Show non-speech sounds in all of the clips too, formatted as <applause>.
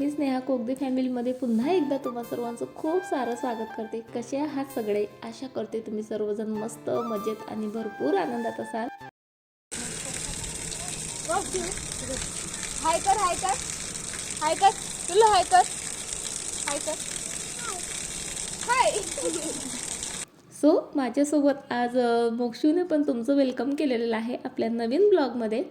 मी स्नेहा कोगदे फॅमिलीमध्ये पुन्हा एकदा तुम्हा सर्वांचं खूप सारं स्वागत करते. कसे आहात सगळे? आशा करते तुम्ही सर्वजण मस्त मजेत आणि भरपूर आनंदात असाल. हाय कर हाय कर. हाय कर. तुला हाय कर. हाय कर. हाय. सो माझ्यासोबत आज मोक्षूने पण तुमचं वेलकम केलेलं आहे आपल्या नवीन ब्लॉगमध्ये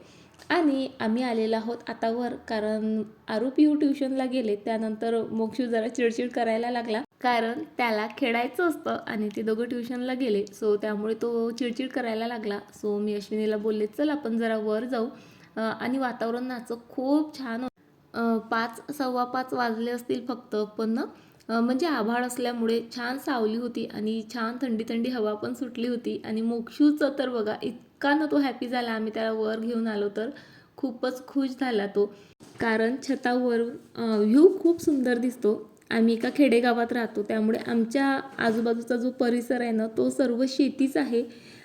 आणि आम्ही आलेलो आहोत आता वर कारण आरोपी हो ट्युशनला गेले त्यानंतर मोक्षू जरा चिडचिड करायला लागला. कारण त्याला खेळायचं असतं आणि ते दोघं ट्युशनला गेले सो त्यामुळे तो चिडचिड करायला लागला. सो मी अश्विनीला बोलले चल आपण जरा वर जाऊ. आणि वातावरण नाचं खूप छान होतं. पाच सव्वा पाच वाजले असतील फक्त पण म्हणजे आभाळ असल्यामुळे छान सावली होती आणि छान थंडी थंडी हवा पण सुटली होती. आणि मोक्षूचं तर बघा इतका ना तो हॅपी झाला आम्ही त्याला वर घेऊन आलो तर खूपच खुश झाला तो. कारण छतावर व्ह्यू खूप सुंदर दिसतो. आम्ही एका खेडेगावात राहतो त्यामुळे आमच्या आजूबाजूचा जो परिसर आहे ना तो सर्व शेतीच आहे.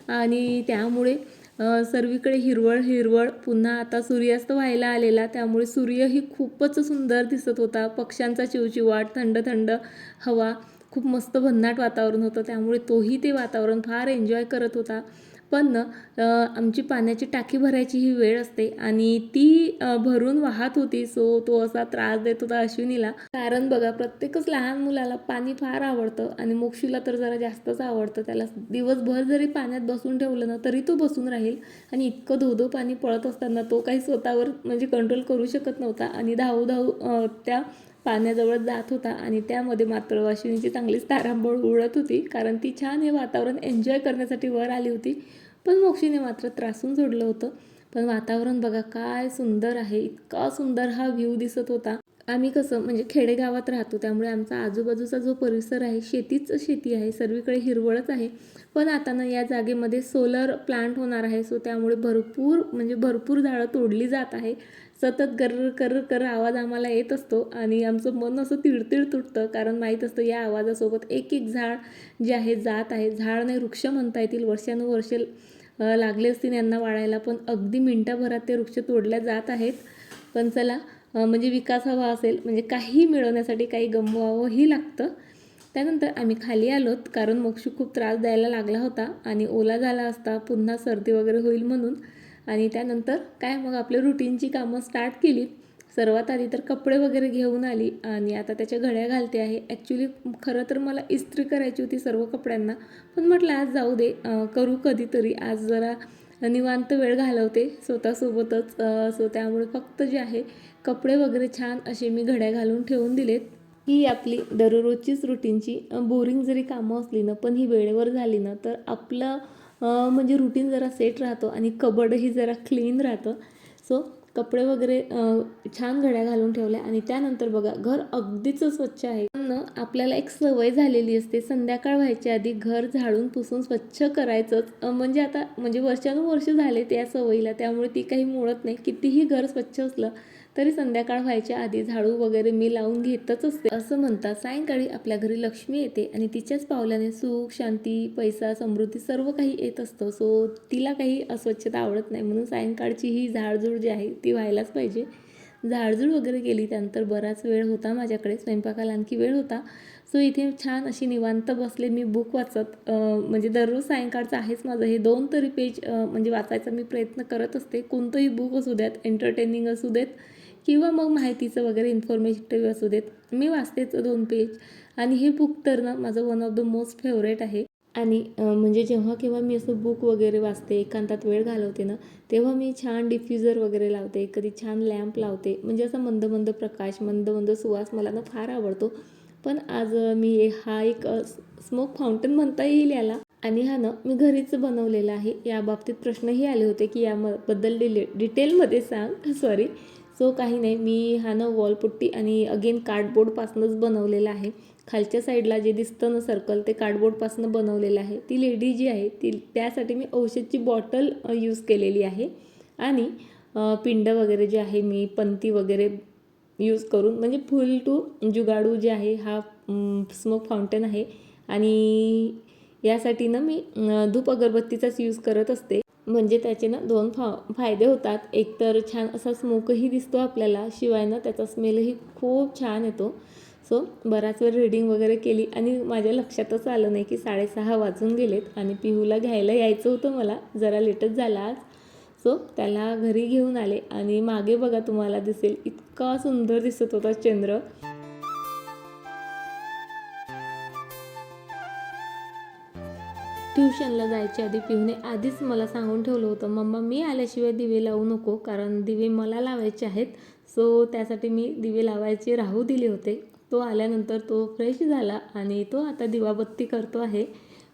आणि त्यामुळे सर्वीकडे हिरवळ हिरवळ पुन्हा आता सूर्यास्त व्हायला आलेला त्यामुळे सूर्यही खूपच सुंदर दिसत होता. पक्ष्यांचा चिवचिवाट थंड थंड हवा खूप मस्त भन्नाट वातावरण होतं. त्यामुळे तोही ते वातावरण फार एन्जॉय करत होता. पण ना आमची पाण्याची टाकी भरायची ही वेळ असते आणि ती भरून वाहत होती सो तो असा त्रास देत होता अश्विनीला. कारण बघा प्रत्येकच लहान मुलाला पाणी फार आवडतं आणि मोक्षीला तर जरा जास्तच आवडतं. त्याला दिवसभर जरी पाण्यात बसून ठेवलं ना तरी तो बसून राहील आणि इतकं धोधो पाणी पळत असताना तो काही स्वतःवर म्हणजे कंट्रोल करू शकत नव्हता आणि धावू धावू त्या पाण्याजवळ जात होता आणि त्यामध्ये मात्र वाशिनीची चांगलीच तारांबळ उडत होती. कारण ती छान हे वातावरण एन्जॉय करण्यासाठी वर आली होती. पण मोक्षीने मात्र त्रासून सोडलं होतं. पण वातावरण बघा काय सुंदर आहे. इतका सुंदर हा व्ह्यू दिसत होता. आम्ही कसं म्हणजे खेडेगावात राहतो त्यामुळे आमचा आजूबाजूचा जो परिसर आहे शेतीच शेती आहे. सर्वीकडे हिरवळच आहे. पण आता ना या जागेमध्ये सोलर प्लांट होणार आहे. सो त्यामुळे भरपूर म्हणजे भरपूर झाडं तोडली जात आहे. सतत गर्र कर कर आवाज आम्हाला येत असतो. आणि आमचं मन असं तिळतिळ तुटतं. कारण माहीत असतं या आवाजासोबत एक एक झाड जे आहे जात आहे. झाड नाही वृक्ष म्हणता येतील. वर्षानुवर्षे लागले असतील यांना वाढायला पण अगदी मिनटाभरात ते वृक्ष तोडल्या जात आहेत. पण चला म्हणजे विकास हवा असेल म्हणजे काही मिळवण्यासाठी काही गमवावंही लागतं. त्यानंतर आम्ही खाली आलोत कारण मोक्षू खूप त्रास द्यायला लागला होता आणि ओला झाला असता पुन्हा सर्दी वगैरे होईल म्हणून. आणि त्यानंतर काय मग आपल्या रुटीनची कामं स्टार्ट केली सर्वात आधी तर कपडे वगैरे घेऊन आली आणि आता त्याच्या घड्या घालते आहे. ॲक्च्युली खरं तर मला इस्त्री करायची होती सर्व कपड्यांना. पण म्हटलं आज जाऊ दे करू कधीतरी. आज जरा निवांत वेळ घालवते स्वतःसोबतच. सो त्यामुळे फक्त जे आहे कपडे वगैरे छान असे मी घड्या घालून ठेवून दिलेत. ही आपली दररोजचीच रुटीनची बोरिंग जरी कामं असली ना पण ही वेळेवर झाली ना तर आपलं म्हणजे रुटीन जरा सेट राहतो आणि कबडही जरा <laughs> क्लीन राहतं. सो कपडे वगैरे छान घड्या घालून ठेवल्या आणि त्यानंतर बघा घर अगदीच स्वच्छ आहे. पण आपल्याला एक सवय झालेली असते संध्याकाळ व्हायच्या आधी घर झाडून पुसून स्वच्छ करायचंच. म्हणजे आता म्हणजे वर्षानुवर्ष झाले त्या सवयीला त्यामुळे ती काही मोडत नाही. कितीही घर स्वच्छ असलं तरी संध्याकाळ व्हायच्या आधी झाडू वगैरे मी लावून घेतच असते. असं म्हणतात सायंकाळी आपल्या घरी लक्ष्मी येते आणि तिच्याच पावलाने सुख शांती पैसा समृद्धी सर्व काही येत असतं. सो तिला काही अस्वच्छता आवडत नाही. म्हणून सायंकाळची ही झाडझूड जी आहे ती व्हायलाच पाहिजे. झाडझूड वगैरे केली त्यानंतर बराच वेळ होता माझ्याकडे. स्वयंपाकाला आणखी वेळ होता. सो इथे छान अशी निवांत बसले मी बुक वाचत. म्हणजे दररोज सायंकाळचं आहेच माझं. हे दोन तरी पेज म्हणजे वाचायचा मी प्रयत्न करत असते. कोणतंही बुक असू द्यात एंटरटेनिंग असू देत किंवा मग माहितीचं वगैरे इन्फॉर्मेटिव्ह असू देत. मी वाचतेच दोन पेज आणि हे बुक तर ना माझं one of the most favourite आहे. आणि म्हणजे जेव्हा केव्हा मी असं बुक वगैरे वाचते एकांतात वेळ घालवते ना तेव्हा मी छान डिफ्युजर वगैरे लावते कधी छान लॅम्प लावते. म्हणजे असा मंद मंद प्रकाश मंद मंद सुवास मला ना फार आवडतो. पण आज मी हा एक स्मोक फाउंटन म्हणता येईल याला. आणि हा ना मी घरीच बनवलेला आहे. या बाबतीत प्रश्नही आले होते की याबद्दल डिले डिटेलमध्ये सांग. <laughs> सॉरी सो काही नाही मी हा ना वॉलपुट्टी आणि अगेन कार्डबोर्डपासूनच बनवलेला आहे. खालच्या साईडला जे दिसतं ना सर्कल ते कार्डबोर्डपासून बनवलेलं आहे. ती लेडी जी आहे ती त्यासाठी मी औषधची बॉटल यूज केलेली आहे. आणि पिंड वगैरे जे आहे मी पंती वगैरे यूज करून म्हणजे फुल टू जुगाडू जे आहे हा स्मोक फाउंटेन आहे. आणि यासाठी ना मी धूप अगरबत्तीचाच यूज करत असते. म्हणजे त्याचे ना दोन फा फायदे होतात. एकतर छान असा स्मोकही दिसतो आपल्याला शिवाय ना त्याचा स्मेलही खूप छान येतो. सो बराच वेळ रीडिंग वगैरे केली आणि माझ्या लक्षातच आलं नाही की साडेसहा वाजून गेलेत आणि पिहूला घ्यायला यायचं होतं मला. जरा लेटच झाला आज. सो त्याला घरी घेऊन आले आणि मागे बघा तुम्हाला दिसेल इतका सुंदर दिसत होता चंद्र. ट्युशनला जायच्या आधी पिहूने आधीच मला सांगून ठेवलं होतं मम्मा मी आल्याशिवाय दिवे लावू नको कारण दिवे मला लावायचे आहेत सो त्यासाठी मी दिवे लावायचे राहू दिले होते. तो आल्यानंतर तो फ्रेश झाला आणि तो आता दिवाबत्ती करतो आहे.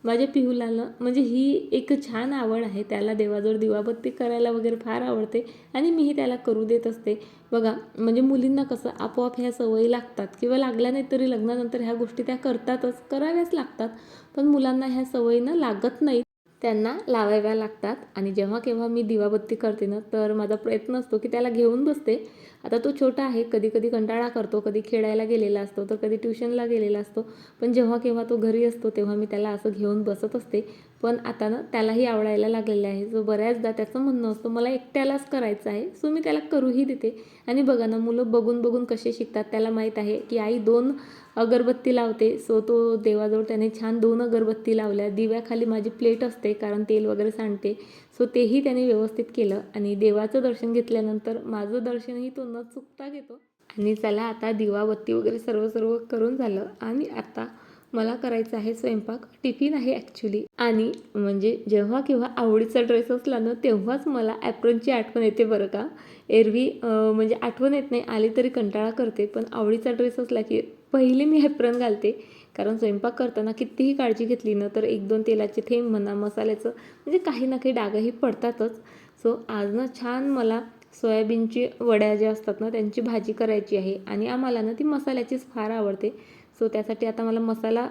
माझ्या पिहूलानं म्हणजे ही एक छान आवड आहे. त्याला देवाजवळ दिवाबत्ती करायला वगैरे फार आवडते आणि मीही त्याला करू देत असते. बघा म्हणजे मुलींना कसं आपोआप ह्या सवयी लागतात किंवा लागल्या नाही तरी लग्नानंतर ह्या गोष्टी त्या करतातच कराव्याच लागतात. पण मुलांना ह्या सवयीनं लागत नाहीत. त्यांना लावाव्या लागतात आणि जेव्हा केव्हा मी दिवाबत्ती करते ना तर माझा प्रयत्न असतो की त्याला घेऊन बसते. आता तो छोटा आहे कधी कधी कंटाळा करतो कधी खेळायला गेलेला असतो तर कधी ट्युशनला गेलेला असतो. पण जेव्हा केव्हा तो घरी असतो तेव्हा मी त्याला असं घेऊन बसत असते. पण आता ना त्यालाही आवडायला लागलेलं आहे. जो बऱ्याचदा त्याचं म्हणणं असतं मला एकट्यालाच करायचं आहे सो मी त्याला करूही देते. आणि बघा ना मुलं बघून बघून कसे शिकतात त्याला माहीत आहे की आई दोन अगरबत्ती लावते. सो तो देवाजवळ त्याने छान दोन अगरबत्ती लावल्या. दिव्याखाली माझी प्लेट असते कारण तेल वगैरे सांडते. सो तेही त्याने व्यवस्थित केलं आणि देवाचं दर्शन घेतल्यानंतर माझं दर्शनही तो न चुकता घेतो. आणि चला आता दिवाबत्ती वगैरे सर्व सर्व करून झालं आणि आता मला करायचं आहे स्वयंपाक. टिफिन आहे ॲक्च्युली आणि म्हणजे जेव्हा केव्हा आवडीचा ड्रेस असला ना तेव्हाच मला ॲप्रनची आठवण येते बरं का. एरवी म्हणजे आठवण येत नाही आली तरी कंटाळा करते पण आवडीचा ड्रेस असला की पहिले मी ॲप्रन घालते. कारण स्वयंपाक करताना कितीही काळजी घेतली ना तर एक दोन तेलाचे थेंब म्हणा मसाल्याचं म्हणजे काही ना काही डागही पडतातच. सो आज ना छान मला सोयाबीनची वड्या ज्या असतात ना त्यांची भाजी करायची आहे आणि आम्हाला ना ती मसाल्याचीच फार आवडते. सो त्यासाठी आता मला मसाला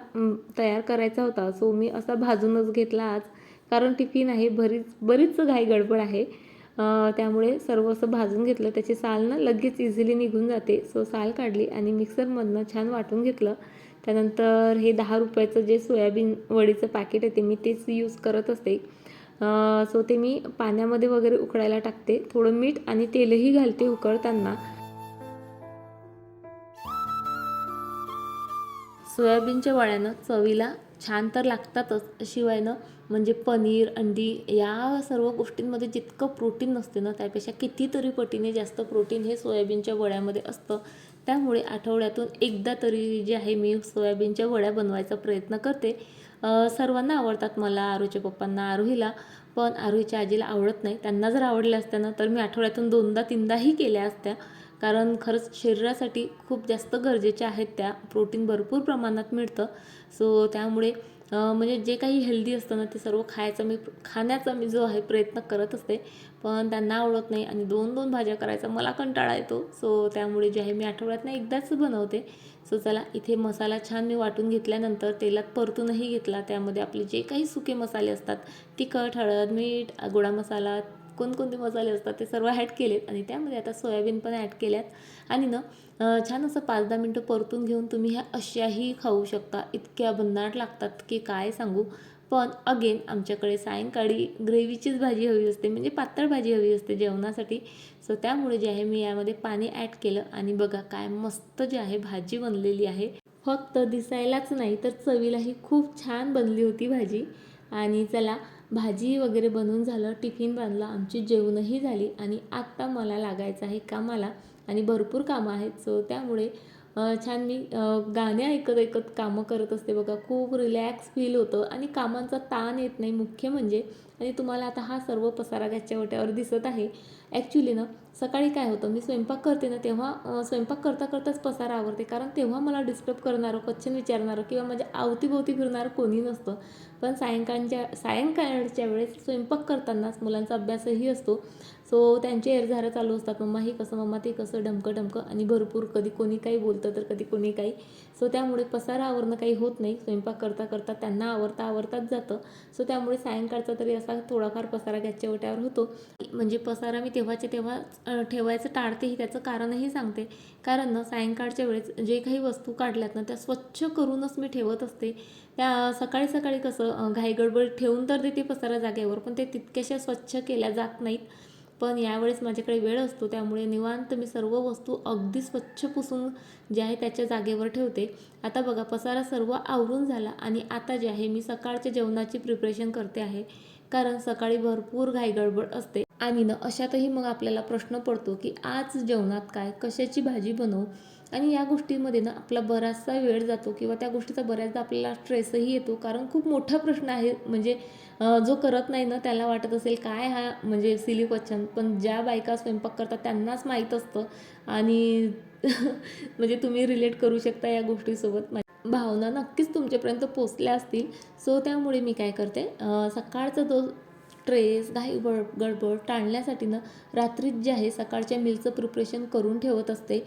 तयार करायचा होता. सो मी असा भाजूनच घेतला आज. कारण टिफिन आहे बरीच बरीच घाई गडबड आहे. त्यामुळे सर्व असं भाजून घेतलं. त्याची साल ना लगेच इझिली निघून जाते. सो साल काढली आणि मिक्सरमधनं छान वाटून घेतलं. त्यानंतर हे दहा रुपयाचं जे सोयाबीन वडीचं पॅकेट आहे ते मी तेच यूज करत असते. सो ते मी पाण्यामध्ये वगैरे उकळायला टाकते. थोडं मीठ आणि तेलही घालते उकळताना. सोयाबीनच्या वड्यानं चवीला छान तर लागतातच शिवाय ना म्हणजे पनीर अंडी या सर्व गोष्टींमध्ये जितकं प्रोटीन नसते ना त्यापेक्षा कितीतरी पटीने जास्त प्रोटीन हे सोयाबीनच्या वड्यामध्ये असतं. त्यामुळे आठवड्यातून एकदा तरी जे आहे मी सोयाबीनच्या वड्या बनवायचा प्रयत्न करते. सर्वांना आवडतात मला आरूच्या पप्पांना आरोहीला पण आरोहीच्या आजीला आवडत नाही. त्यांना जर आवडल्या असत्या ना तर मी आठवड्यातून दोनदा तीनदाही केल्या असत्या. कारण खरंच शरीरासाठी खूप जास्त गरजेच्या आहेत त्या. प्रोटीन भरपूर प्रमाणात मिळतं. सो त्यामुळे म्हणजे जे काही हेल्दी असतं ना ते सर्व खायचं मी खाण्याचा मी जो आहे प्रयत्न करत असते. पण त्यांना आवडत नाही आणि दोन दोन भाज्या करायचा मला कंटाळा येतो. सो त्यामुळे जे आहे मी आठवड्यातनं एकदाच बनवते. सो चला इथे मसाला छान मी वाटून घेतल्यानंतर तेलात परतूनही घेतला. त्यामध्ये आपले जे काही सुके मसाले असतात तिखट हळद मीठ गोडा मसाला कोणकोणते मसाले असतात ते सर्व ॲड केलेत आणि त्यामध्ये आता सोयाबीन पण ॲड केल्यात. आणि ना छान असं पाच दहा मिनटं परतून घेऊन तुम्ही ह्या अशाही खाऊ शकता. इतक्या भन्नाट लागतात की काय सांगू? पण अगेन आमच्याकडे सायंकाळी ग्रेव्हीचीच भाजी हवी असते म्हणजे पातळ भाजी हवी असते जेवणासाठी. सो त्यामुळे जे आहे मी यामध्ये पाणी ॲड केलं आणि बघा काय मस्त जे आहे भाजी बनलेली आहे. फक्त दिसायलाच नाही तर चवीलाही खूप छान बनली होती भाजी. आणि चला भाजी वगैरे बनवून झालं टिफिन बांधला आमची जेवणही झाली आणि आत्ता मला लागायचं आहे कामाला आणि भरपूर कामं आहेत सो त्यामुळे छान मी गाणे ऐकत ऐकत कामं करत असते बघा. खूप रिलॅक्स फील होतं आणि कामांचा ताण येत नाही मुख्य म्हणजे. आणि तुम्हाला आता हा सर्व पसारा घ्याच्या ओट्यावर दिसत आहे. ॲक्च्युली ना सकाळी काय होतं मी स्वयंपाक करते ना तेव्हा स्वयंपाक करता करताच पसारा आवडते कारण तेव्हा मला डिस्टर्ब करणारं क्वेश्चन विचारणारं किंवा माझ्या अवतीभोवती फिरणारं कोणी नसतं. पण सायंकाळच्या सायंकाळच्या वेळेस स्वयंपाक करतानाच मुलांचा अभ्यासही असतो. सो त्यांचे एरझारं चालू असतात. मम्मा हे कसं मम्मा ते कसं डमकं डमकं. आणि भरपूर कधी कोणी काही बोलतं तर कधी कोणी काही. सो त्यामुळे पसारा आवरणं काही होत नाही. स्वयंपाक करता करता त्यांना आवरता आवरताच जातं. सो त्यामुळे सायंकाळचा तरी असा थोडाफार पसारा गॅसच्या ओट्यावर होतो. म्हणजे पसारा मी तेव्हाच्या तेव्हा ठेवायचं टाळतेही त्याचं कारणही सांगते. कारण ना सायंकाळच्या वेळेस जे काही वस्तू काढल्यात ना त्या स्वच्छ करूनच मी ठेवत असते. त्या सकाळी सकाळी कसं घाईगडबड ठेवून तर देते पसारा जागेवर पण ते तितक्याशा स्वच्छ केल्या जात नाहीत. पण यावेळेस माझ्याकडे वेळ असतो त्यामुळे निवांत मी सर्व वस्तू अगदी स्वच्छ पुसून जे आहे त्याच्या जागेवर ठेवते. आता बघा पसारा सर्व आवरून झाला आणि आता जे आहे मी सकाळच्या जेवणाची प्रिपरेशन करते आहे. कारण सकाळी भरपूर घाईगडबड असते. आणि ना अशातही मग आपल्याला प्रश्न पडतो की आज जेवणात काय कशाची भाजी बनवू? आणि या गोष्टीमध्ये ना आपला बराचसा वेळ जातो किंवा त्या गोष्टीचा बऱ्याचदा आपल्याला स्ट्रेसही येतो. कारण खूप मोठा प्रश्न आहे. म्हणजे जो करत नाही ना त्याला वाटत असेल काय हा? म्हणजे सिली क्वेश्चन पण ज्या बायका स्वयंपाक करतात त्यांनाच माहीत असतं. आणि <laughs> म्हणजे तुम्ही रिलेट करू शकता या गोष्टीसोबत. भावना नक्कीच तुमच्यापर्यंत पोचल्या असतील. सो त्यामुळे मी काय करते सकाळचं सकाळचा जो ट्रेस घाई बड गडबड टाळण्यासाठी ना रात्रीत जे आहे सकाळच्या मिलचं प्रिपरेशन करून ठेवत असते.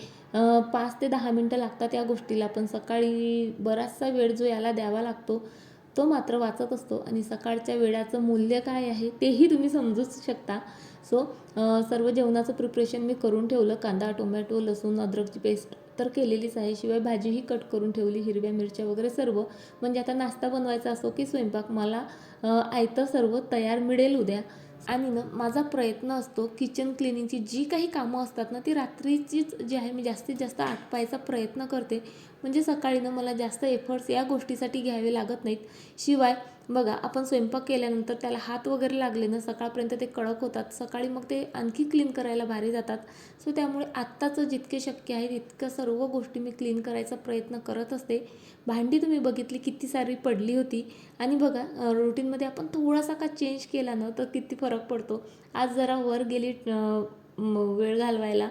पाच ते दहा मिनटं लागतात या गोष्टीला पण सकाळी बराचसा वेळ जो याला द्यावा लागतो तो मात्र वाचत असतो. आणि सकाळच्या वेळाचं मूल्य काय आहे तेही तुम्ही समजूच शकता. सो सर्व जेवणाचं प्रिपरेशन मी करून ठेवलं. कांदा टोमॅटो लसूण अद्रकची पेस्ट तर केलेलीच आहे. शिवाय भाजीही कट करून ठेवली हिरव्या मिरच्या वगैरे सर्व. म्हणजे आता नाश्ता बनवायचा असो की स्वयंपाक मला आयतं सर्व तयार मिळेल उद्या. आणि ना माझा प्रयत्न असतो किचन क्लिनिंगची जी काही कामं असतात ना ती रात्रीचीच जी आहे मी जास्तीत जास्त आटपायचा प्रयत्न करते. म्हणजे सकाळी ना मला जास्त एफर्ट्स या गोष्टीसाठी घ्यावे लागत नाहीत. शिवाय बघा आपण स्वयंपाक केल्यानंतर त्याला हात वगैरे लागले ना सकाळपर्यंत ते कडक होतात. सकाळी मग ते आणखी क्लीन करायला भारी जातात. सो त्यामुळे आत्ताचं जितके शक्य आहे तितकं सर्व गोष्टी मी क्लीन करायचा प्रयत्न करत असते. भांडी तुम्ही बघितली किती सारी पडली होती. आणि बघा रुटीनमध्ये आपण थोडासा का चेंज केला ना तर किती फरक पडतो. आज जरा वर गेली वेळ घालवायला.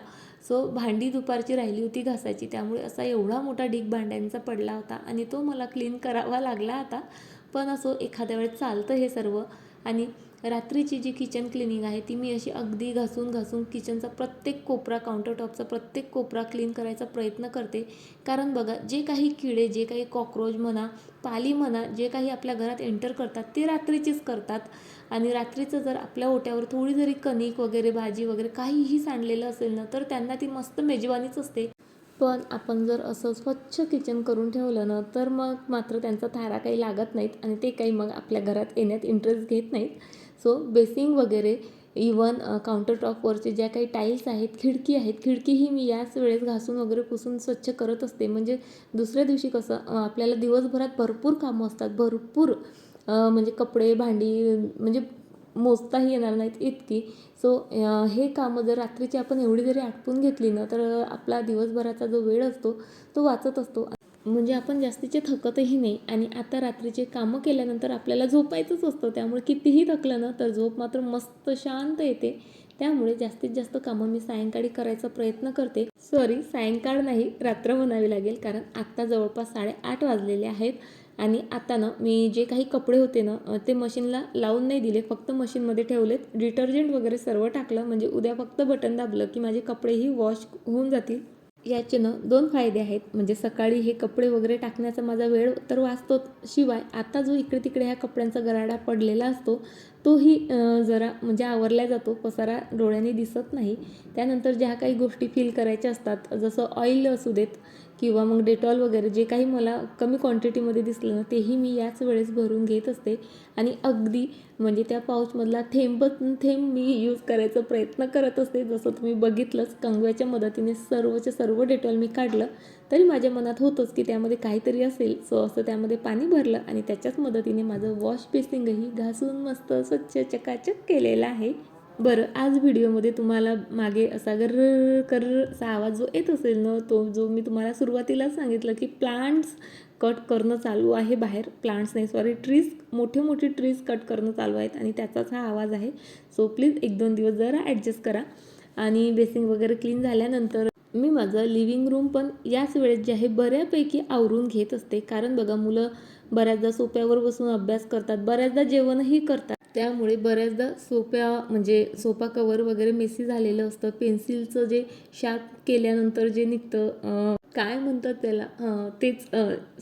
सो भांडी दुपारची राहिली होती घासायची त्यामुळे असा एवढा मोठा ढीग भांड्यांचा पडला होता आणि तो मला क्लीन करावा लागला आता. पण असो एखाद्या वेळेस चालतं हे सर्व. आणि रात्रीची जी किचन क्लिनिंग आहे ती मी अशी अगदी घासून घासून किचनचा प्रत्येक कोपरा काउंटरटॉपचा प्रत्येक कोपरा क्लीन करायचा प्रयत्न करते. कारण बघा जे काही किडे जे काही कॉक्रोच म्हणा पाली म्हणा जे काही आपल्या घरात एंटर करतात ते रात्रीचीच करतात. आणि रात्रीचं जर आपल्या ओट्यावर थोडी जरी कणिक वगैरे भाजी वगैरे काहीही सांडलेलं असेल ना तर त्यांना ती मस्त मेजवानीच असते. पण आपण जर असं स्वच्छ किचन करून ठेवलं ना तर मग मात्र त्यांचा थारा काही लागत नाहीत आणि ते काही मग आपल्या घरात येण्यात इंटरेस्ट घेत नाहीत. सो बेसिंग वगैरे इवन काउंटर टॉपवरचे ज्या काही टाईल्स आहेत खिडकी आहेत खिडकीही मी याच वेळेस घासून वगैरे पुसून स्वच्छ करत असते. म्हणजे दुसऱ्या दिवशी कसं आपल्याला दिवसभरात भरपूर कामं असतात. भरपूर म्हणजे कपडे भांडी म्हणजे मोजताही येणार नाहीत इतकी. सो हे कामं जर रात्रीची आपण एवढी जरी आटपून घेतली ना तर आपला दिवसभराचा जो वेळ असतो तो वाचत असतो. म्हणजे आपण जास्तीचे थकतही नाही आणि आता रात्रीचे कामं केल्यानंतर आपल्याला झोपायचंच असतं. त्यामुळे कितीही थकलं ना तर झोप मात्र मस्त शांत येते. त्यामुळे जास्तीत जास्त कामं मी सायंकाळी करायचा प्रयत्न करते. सॉरी सायंकाळ नाही रात्र म्हणावी लागेल कारण आत्ता जवळपास साडेआठ वाजलेले आहेत. आणि आता ना मी जे काही कपडे होते ना ते मशीनला लावून नाही दिले फक्त मशीनमध्ये ठेवलेत. डिटर्जंट वगैरे सर्व टाकलं म्हणजे उद्या फक्त बटन दाबलं की माझे कपडेही वॉश होऊन जातील. याचे ना दोन फायदे आहेत. म्हणजे सकाळी हे कपडे वगैरे टाकण्याचा माझा वेळ तर वाचतोच शिवाय आता जो इकडे तिकडे ह्या कपड्यांचा गराडा पडलेला असतो तोही जरा म्हणजे आवरला जातो पसारा डोळ्याने दिसत नाही. त्यानंतर ज्या काही गोष्टी फील करायच्या असतात जसं ऑइल असू देत किंवा मग डेटॉल वगैरे जे काही मला कमी क्वांटिटीमध्ये दिसलं ना तेही मी याच वेळेस भरून घेत असते. आणि अगदी म्हणजे त्या पाऊचमधला थेंब थेंब मी यूज करायचा प्रयत्न करत असते. जसं तुम्ही बघितलंच कंगव्याच्या मदतीने सर्वच्या सर्व डेटॉल मी काढलं तरी माझ्या मनात होतंच की त्यामध्ये काहीतरी असेल. सो असं त्यामध्ये पाणी भरलं आणि त्याच्याच मदतीने माझं वॉश बेसिंगही घासून मस्त स्वच्छ चकाचक केलेलं आहे. बरं आज व्हिडिओमध्ये तुम्हाला मागे असा गर कर्र असा आवाज जो येत असेल ना तो जो मी तुम्हाला सुरुवातीलाच सांगितलं की प्लांट्स कट करणं चालू आहे बाहेर. प्लांट्स नाही सॉरी ट्रीज मोठे मोठे ट्रीज कट करणं चालू आहेत आणि त्याचाच हा आवाज आहे. सो प्लीज एक दोन दिवस जरा ॲडजस्ट करा. आणि बेसिंग वगैरे क्लीन झाल्यानंतर मी माझं लिव्हिंग रूम पण याच वेळेत जे आहे बऱ्यापैकी आवरून घेत असते. कारण बघा मुलं बऱ्याचदा सोप्यावर बसून अभ्यास करतात बऱ्याचदा जेवणही करतात. त्यामुळे बऱ्याचदा सोप्या म्हणजे सोफा कवर वगैरे मेसी झालेलं असतं. पेन्सिलचं जे शार्प केल्यानंतर जे निघतं काय म्हणतात त्याला? तेच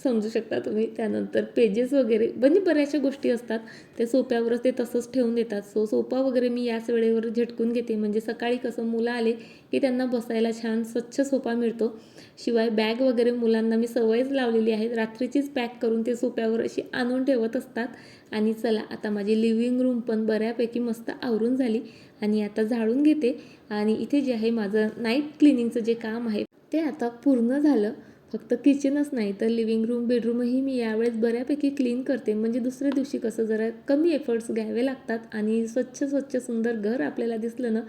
समजू शकता तुम्ही. त्यानंतर पेजेस वगैरे म्हणजे बऱ्याचशा गोष्टी असतात. त्या सोप्यावरच ते तसंच ठेवून देतात. सो सोफा वगैरे मी याच वेळेवर झटकून घेते. म्हणजे सकाळी कसं मुलं आले की त्यांना बसायला छान स्वच्छ सोफा मिळतो. शिवाय बॅग वगैरे मुलांना मी सवयच लावलेली आहे रात्रीचीच पॅक करून ते सोप्यावर अशी आणून ठेवत असतात. आणि चला आता माझी लिव्हिंग रूम पण बऱ्यापैकी मस्त आवरून झाली. आणि आता झाडून घेते. आणि इथे जे आहे माझं नाईट क्लिनिंगचं जे काम आहे ते आता पूर्ण झालं. फक्त किचनच नाही तर लिव्हिंग रूम बेडरूमही मी यावेळेस बऱ्यापैकी क्लीन करते. म्हणजे दुसऱ्या दिवशी कसं जरा कमी एफर्ट्स घ्यावे लागतात आणि स्वच्छ स्वच्छ सुंदर घर आपल्याला दिसलं ना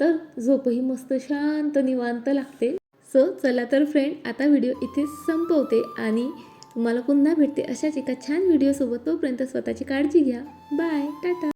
तर झोपही मस्त शांत निवांत लागते. सो चला तर फ्रेंड आता व्हिडिओ इथेच संपवते आणि तुम्हाला पुन्हा भेटते अशाच एका छान व्हिडिओसोबत तोपर्यंत स्वतःची काळजी घ्या. बाय टाटा